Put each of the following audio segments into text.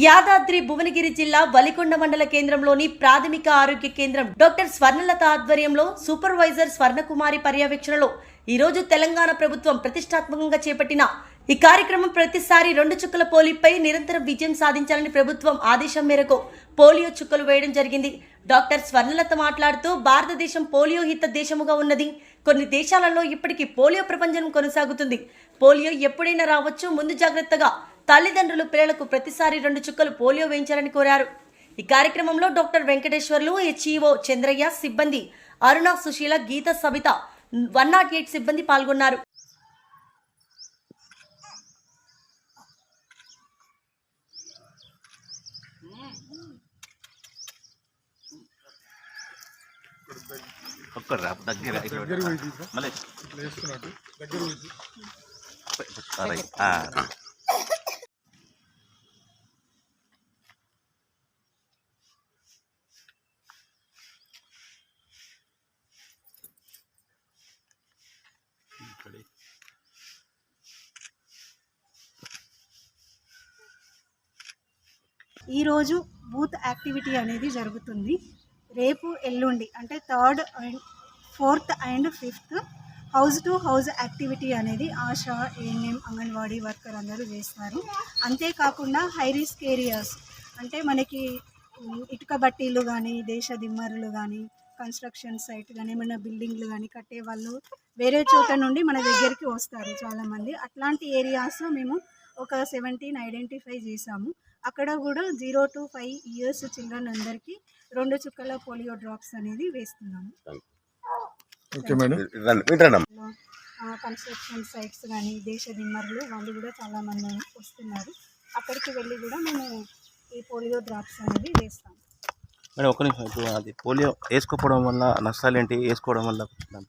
యాదాద్రి భువనగిరి జిల్లా వలికొండ మండల కేంద్రంలోని ప్రాథమిక ఆరోగ్య కేంద్రం డాక్టర్ స్వర్ణలత ఆధ్వర్యంలో సూపర్వైజర్ స్వర్ణకుమారి పర్యవేక్షణలో ఈరోజు తెలంగాణ ప్రభుత్వం ప్రతిష్టాత్మకంగా చేపట్టిన ఈ కార్యక్రమం ప్రతిసారి రెండు చుక్కల పోలిపై నిరంతరం విజయం సాధించాలని ప్రభుత్వం ఆదేశం మేరకు పోలియో చుక్కలు వేయడం జరిగింది. డాక్టర్ స్వర్ణలత మాట్లాడుతూ భారతదేశం పోలియో హిత దేశముగా ఉన్నది. కొన్ని దేశాలలో ఇప్పటికీ పోలియో ప్రపంచం కొనసాగుతుంది. పోలియో ఎప్పుడైనా రావచ్చు. ముందు జాగ్రత్తగా తల్లిదండ్రులు పిల్లలకు ప్రతిసారి రెండు చుక్కలు పోలియో వేయించాలని కోరారు. ఈ కార్యక్రమంలో డాక్టర్ వెంకటేశ్వర్లు హెచ్ఈఓ చంద్రయ్య సిబ్బంది Aruna Susheela Geetha Sabitha one naught eight సిబ్బంది పాల్గొన్నారు. ఒక్కరు రా దగ్గర. మళ్ళీ. దగ్గర ఈరోజు బూత్ యాక్టివిటీ అనేది జరుగుతుంది. రేపు ఎల్లుండి అంటే third and fourth and fifth house to house activity అనేది ఆశా ఏఎన్ఎం అంగన్వాడీ వర్కర్ అందరూ చేస్తారు. అంతేకాకుండా హై రిస్క్ ఏరియాస్ అంటే మనకి ఇటుక బట్టీలు కానీ దేశ దిమ్మరులు కానీ కన్స్ట్రక్షన్ సైట్ కానీ ఏమైనా బిల్డింగ్లు కానీ కట్టే వాళ్ళు వేరే చోట నుండి మన దగ్గరికి వస్తారు చాలామంది. అట్లాంటి ఏరియాస్ మేము ఒక సెవెంటీన్ ఐడెంటిఫై చేసాము అక్కడ కూడా zero to five years children అందరికీ రెండు చుక్కల పోలియో డ్రాప్స్ అనేది వేస్తున్నాము. కన్స్ట్రక్షన్ సైట్స్ కానీ దేశ దిమ్మరులు వాళ్ళు కూడా చాలామంది వస్తున్నారు. అక్కడికి వెళ్ళి కూడా మేము ఈ పోలియో డ్రాప్స్ అనేది వేస్తాం. మేడం ఒక్క నిమిషం ఇప్పుడు అది పోలియో వేసుకోకపోవడం వల్ల నష్టాలు ఏంటి వేసుకోవడం వల్ల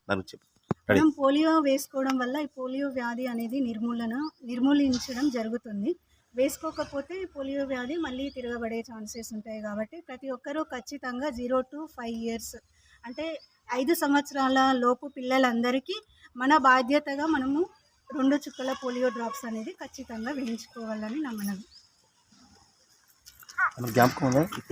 నాకు చెప్పు. మనం పోలియో వేసుకోవడం వల్ల ఈ పోలియో వ్యాధి అనేది నిర్మూలన నిర్మూలించడం జరుగుతుంది. వేసుకోకపోతే పోలియో వ్యాధి మళ్ళీ తిరగబడే ఛాన్సెస్ ఉంటాయి కాబట్టి ప్రతి ఒక్కరూ ఖచ్చితంగా జీరో టు ఫైవ్ ఇయర్స్ అంటే ఐదు సంవత్సరాల లోపు పిల్లలందరికీ మన బాధ్యతగా మనము రెండు చుక్కల పోలియో డ్రాప్స్ అనేది ఖచ్చితంగా వేయించుకోవాలని నా మనవి. మన జ్ఞాపకం ఉందా? ఇప్పుడు